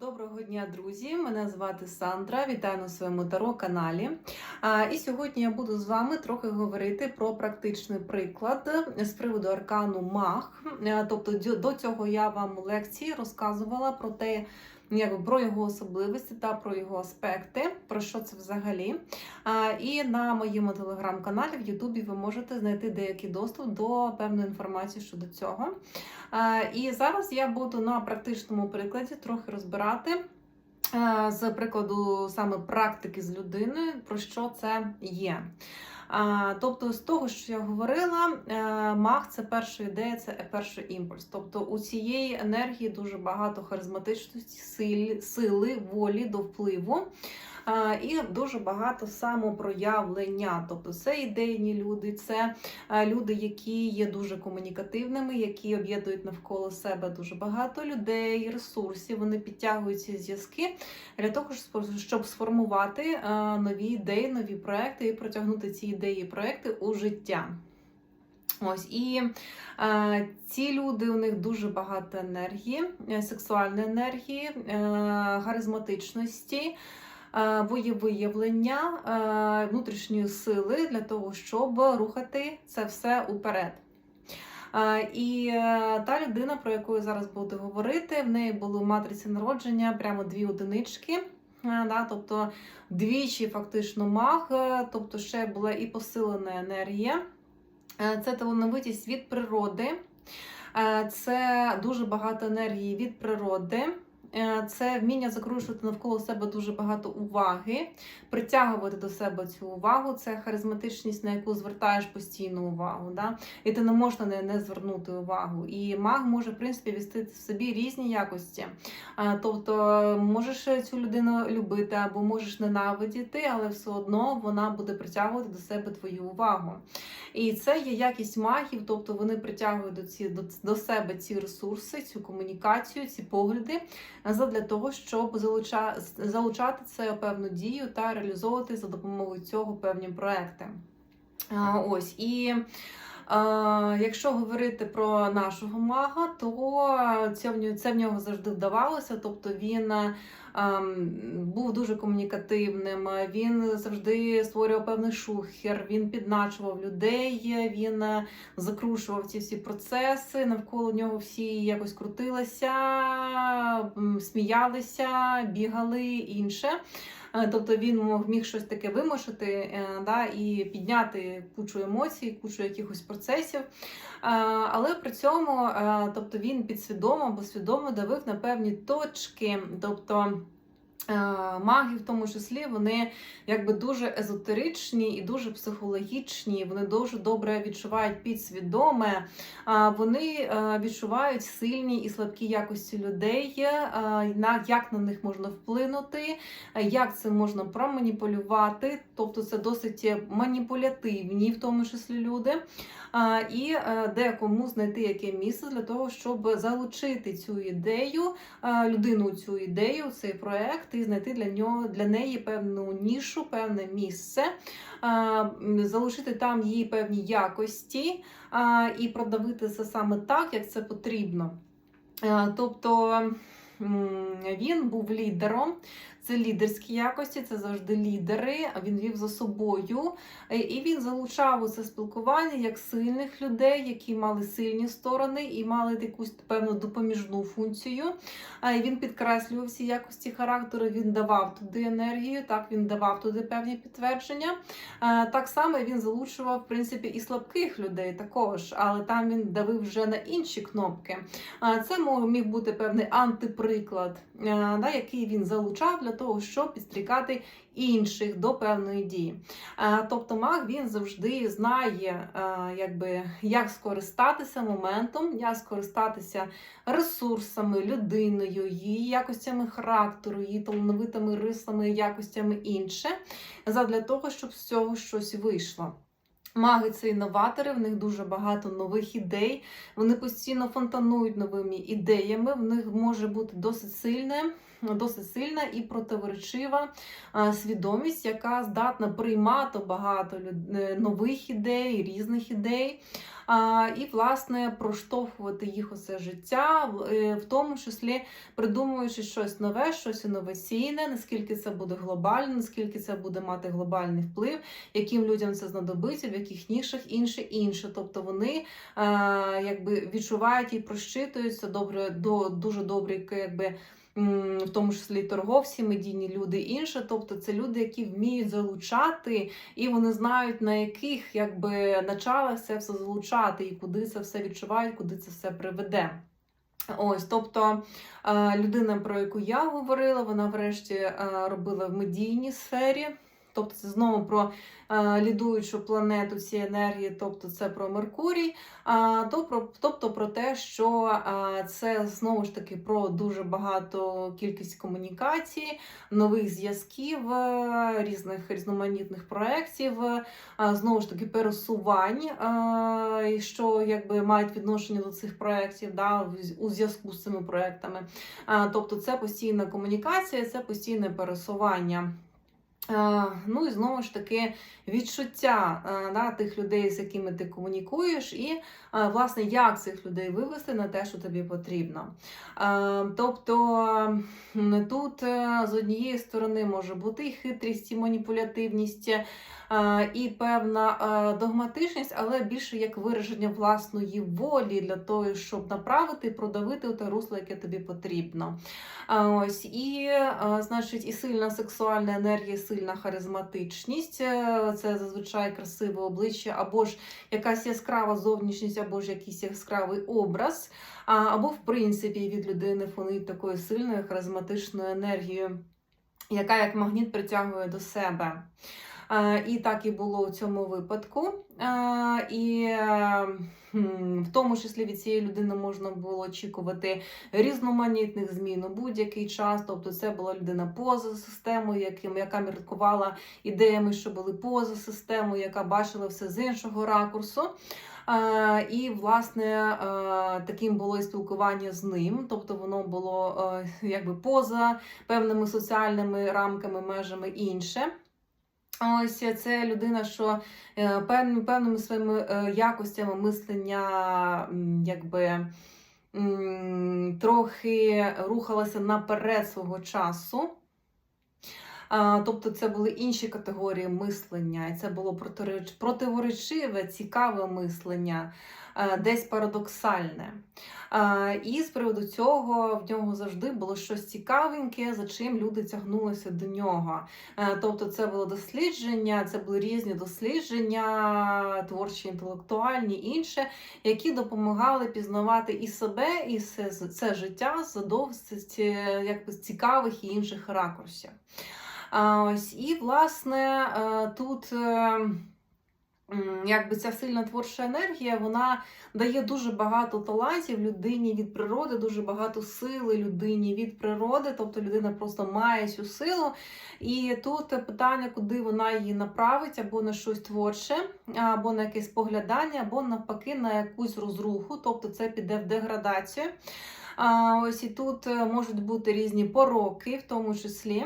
Доброго дня, друзі! Мене звати Сандра. Вітаю на своєму таро каналі. І сьогодні я буду з вами трохи говорити про практичний приклад з приводу аркану Мах. Тобто, до цього я вам лекції розказувала про те, якби про його особливості та про його аспекти, про що це взагалі. І на моєму телеграм-каналі в Ютубі ви можете знайти деякий доступ до певної інформації щодо цього. І зараз я буду на практичному прикладі трохи розбирати. З прикладу саме практики з людиною, про що це є. Тобто, з того, що я говорила, е, мах це перша ідея, це перший імпульс. Тобто у цієї енергії дуже багато харизматичності, сили волі до впливу. І дуже багато самопроявлення. Тобто це ідейні люди, це е, люди, які є дуже комунікативними, які об'єднують навколо себе дуже багато людей, ресурсів. Вони підтягують ці зв'язки для того, щоб- щоб сформувати е, нові ідеї, нові проекти і протягнути ці ідеї і проекти у життя. Ось і е, ці люди у них дуже багато енергії, е, сексуальної енергії, е, харизматичності, е, воєвиявлення, е, внутрішньої сили для того, щоб рухати це все уперед. Е, І та людина, про яку я зараз буду говорити, в неї були матриці народження прямо дві одинички. Да, тобто двічі фактично маг, тобто ще була і посилена енергія. Це талановитість від природи, це дуже багато енергії від природи. Е, Це вміння закручувати навколо себе дуже багато уваги, притягувати до себе цю увагу. Це харизматичність, на яку звертаєш постійну увагу. Да? І ти не можеш на неї не звернути увагу. І маг може, в принципі, вістити в собі різні якості. Е, Тобто можеш цю людину любити або можеш ненавидіти, але все одно вона буде притягувати до себе твою увагу. І це є якість магів, тобто вони притягують до, ці, до, до себе ці ресурси, цю комунікацію, ці погляди, задля того, щоб залуча, залучати це певну дію та реалізовувати за допомогою цього певні проекти. Ось і. Якщо говорити про нашого мага, то це в нього, завжди вдавалося. Тобто він ем, був дуже комунікативним, він завжди створював певний шухер, він підначував людей, він е, закрушував ці всі процеси. Навколо нього всі якось крутилися, сміялися, бігали інше. Е, Тобто він міг щось таке вимушити е, да, і підняти кучу емоцій, кучу якихось процесів. Е, Але при цьому тобто він підсвідомо або свідомо давив на певні точки. тобто Маги, в тому числі, вони якби дуже езотеричні і дуже психологічні. Вони дуже добре відчувають підсвідоме. Вони е, відчувають сильні і слабкі якості людей, е, як на них можна вплинути, е, як це можна проманіпулювати. Тобто це досить маніпулятивні, в тому числі люди. І е, декому знайти яке місце для того, щоб залучити цю ідею, е, людину цю ідею, цей проект, і знайти для нього для неї певну нішу, певне місце, залишити там її певні якості і продавити це саме так, як це потрібно. Тобто він був лідером. Це лідерські якості, це завжди лідери. Він вів за собою, Е, і він залучав у це спілкування як сильних людей, які мали сильні сторони і мали якусь певну допоміжну функцію. Він підкреслював ці якості характеру. Він давав туди енергію, так він давав туди певні підтвердження. Е, Так само він залучував в принципі і слабких людей також, але там він давив вже на інші кнопки. Е, Це міг бути певний антиприклад, е, який він залучав для того, щоб підстрікати інших до певної дії. Е, Тобто маг він завжди знає, е, якби, як скористатися моментом, як скористатися ресурсами, людиною, її якостями характеру, її талановитими рисами, якостями інше, задля того, щоб з цього щось вийшло. Маги це інноватори, в них дуже багато нових ідей. Вони постійно фонтанують новими ідеями. В них може бути досить сильне, досить сильна і противоречива свідомість, яка здатна приймати багато е, нових ідей, різних ідей. І, власне, проштовхувати їх усе життя, в- е, тому числі придумуючи щось нове, щось інноваційне, наскільки це буде глобально, наскільки це буде мати глобальний вплив, яким людям це знадобиться, в яких нішах інше інше. Тобто вони е, якби відчувають і прощитуються добре до дуже добрі, якби. В тому числі торговці, медійні люди інше, тобто це люди, які вміють залучати, і вони знають на яких якби началах це все залучати, і куди це все відчувають, куди це все приведе. Ось, тобто е, людина, про яку я говорила, вона врешті е, робила в медійній сфері. Тобто це знову про е, лідуючу планету ці енергії, тобто це про Меркурій, а, то про, тобто про те, що е, це знову ж таки про дуже багато кількість комунікацій, нових зв'язків, е, різних різноманітних проєктів, е, знову ж таки пересувань, е, що якби мають відношення до цих проєктів да, у зв'язку з цими проєктами. Е, Тобто це постійна комунікація, це постійне пересування. Е, Ну і знову ж таки відчуття е, да, тих людей, з якими ти комунікуєш, і е, власне як цих людей вивести на те, що тобі потрібно. Тобто тут з однієї сторони може бути і хитрість, і маніпулятивність, і певна догматичність, але більше як вираження власної волі для того, щоб направити і продавити те русло, яке тобі потрібно. Ось і, значить, і сильна сексуальна енергія, сильна харизматичність. Е, Це зазвичай красиве обличчя, або ж якась яскрава зовнішність, або ж якийсь яскравий образ, або, в принципі, від людини фонить такою сильною харизматичною енергією, яка як магніт притягує до себе. І так і було у цьому випадку. І е, в тому числі від цієї людини можна було очікувати різноманітних змін у будь-який час. Тобто, це була людина поза системою, яким, яка міркувала ідеями, що були поза системою, яка бачила все з іншого ракурсу. І, власне, е, таким було і спілкування з ним, тобто воно було е, якби поза певними соціальними рамками, межами інше. Ось це людина, що е, певними, певними своїми е, якостями мислення, якби трохи рухалася наперед свого часу. Тобто це були інші категорії мислення, і це було противоречиве, цікаве мислення, е, десь парадоксальне. І з приводу цього в нього завжди було щось цікавеньке, за чим люди тягнулися до нього. Е, Тобто, це було дослідження, це були різні дослідження, творчі, інтелектуальні, інше, які допомагали пізнавати і себе, і це, це життя з досить е, якби цікавих і інших ракурсів. Ось і власне е, тут. Якби ця сильна творча енергія, вона дає дуже багато талантів людині від природи, дуже багато сили людині від природи, тобто людина просто має цю силу. І тут питання, куди вона її направить, або на щось творче, або на якесь поглядання, або навпаки на якусь розруху, тобто це піде в деградацію. Ось і тут е, можуть бути різні пороки, в тому числі.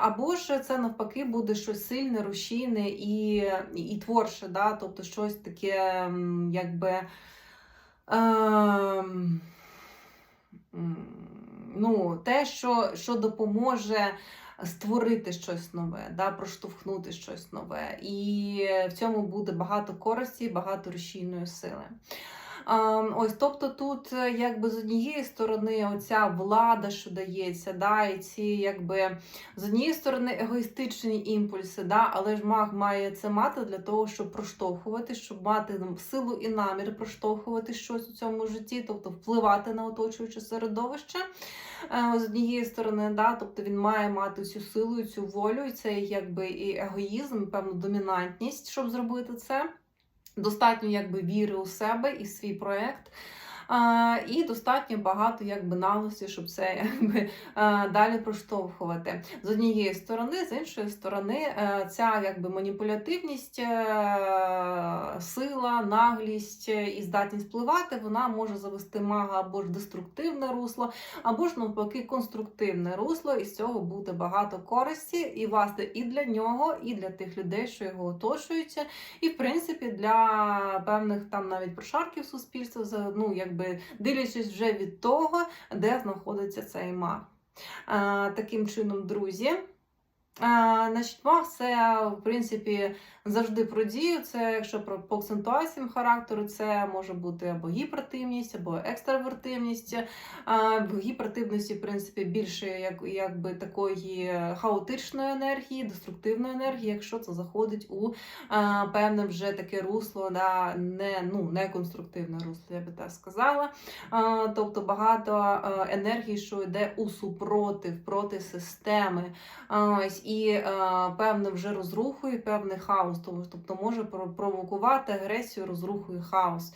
Або ж це навпаки буде щось сильне, рушійне і, і, творче, да? тобто щось таке, якби. м, ну, те, що, що допоможе створити щось нове, да, проштовхнути щось нове. І в цьому буде багато користі, багато рушійної сили. Ось, тобто тут, е, якби з однієї сторони, оця влада, що дається, да, і ці якби з однієї сторони егоїстичні імпульси, да, але ж маг має це мати для того, щоб проштовхувати, щоб мати силу і намір проштовхувати щось у цьому житті, тобто впливати на оточуюче середовище. Е, З однієї сторони, да, тобто він має мати цю силу, цю волю, і це якби і егоїзм, певну домінантність, щоб зробити це. Достатньо якби віри у себе і свій проект. І достатньо багато якби наглості, щоб це якби далі проштовхувати. З однієї сторони, з іншої сторони, е, ця якби маніпулятивність, е, сила, наглість е, і здатність впливати, вона може завести мага або ж деструктивне русло, або ж навпаки конструктивне русло, і з цього буде багато користі, і власне і для нього, і для тих людей, що його оточуються, і в принципі для певних там навіть прошарків суспільства, ну якби дивлячись вже від того, де знаходиться цей маг. Таким чином, друзі. Значить, маг це, в принципі, завжди про дію. Це якщо про по акцентуаціям характеру, це може бути або гіпертивність, або екстравертивність. А, в гіпертивності, в принципі, більше як, якби такої хаотичної енергії, деструктивної енергії, якщо це заходить у а, певне вже таке русло, да, не, ну, не конструктивне русло, я би так сказала. А, тобто багато енергії, що йде у супротив, проти системи. А, і е, певне вже розруху, і певний хаос, тобто може про- провокувати агресію, розруху і хаос.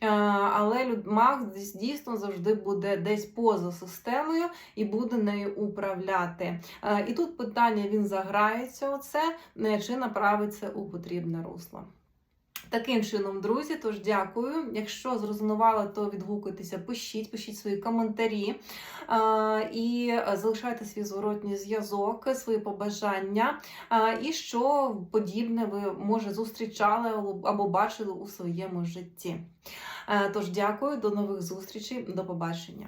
Е, Але маг дійсно завжди буде десь поза системою і буде нею управляти. Е, І тут питання: він заграється оце е, чи направиться у потрібне русло. Таким чином, друзі, тож дякую. Якщо зрозумували, то відгукуйтеся, пишіть, пишіть свої коментарі і залишайте свій зворотній зв'язок, свої побажання, і що подібне ви може зустрічали або бачили у своєму житті. Тож дякую, до нових зустрічей, до побачення.